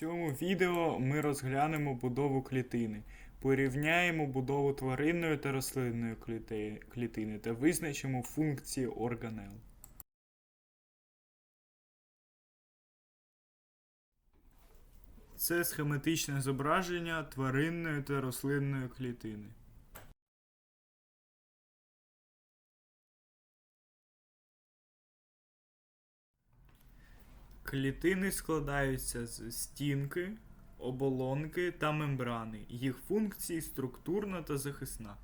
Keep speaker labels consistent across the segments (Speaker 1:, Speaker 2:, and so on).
Speaker 1: цьому відео ми розглянемо будову клітини, порівняємо будову тваринної та рослинної клітини та визначимо функції органел. Це схематичне зображення тваринної та рослинної клітини. Клітини складаються з стінки, оболонки та мембрани. Їх функції структурна та захисна.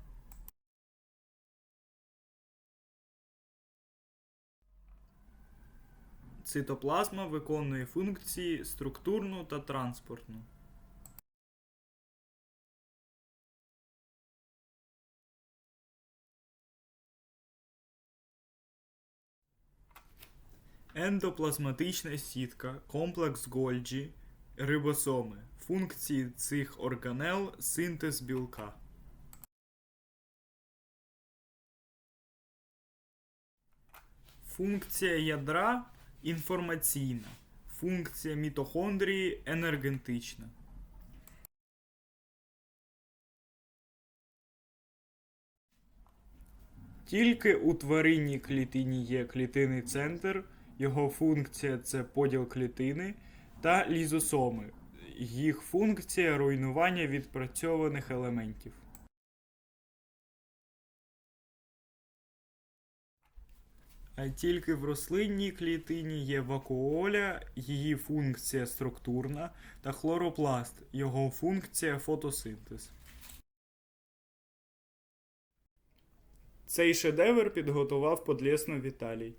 Speaker 1: Цитоплазма виконує функції структурну та транспортну. Ендоплазматична сітка, комплекс Гольджі, рибосоми. Функції цих органел синтез білка. Функція ядра інформаційна. Функція мітохондрії енергетична. Тільки у тваринній клітині є клітинний центр, його функція це поділ клітини та лізосоми. Їх функція руйнування відпрацьованих елементів. А тільки в рослинній клітині є вакуоля, її функція структурна, та хлоропласт, його функція фотосинтез. Цей шедевр підготував Подлєснов Віталій.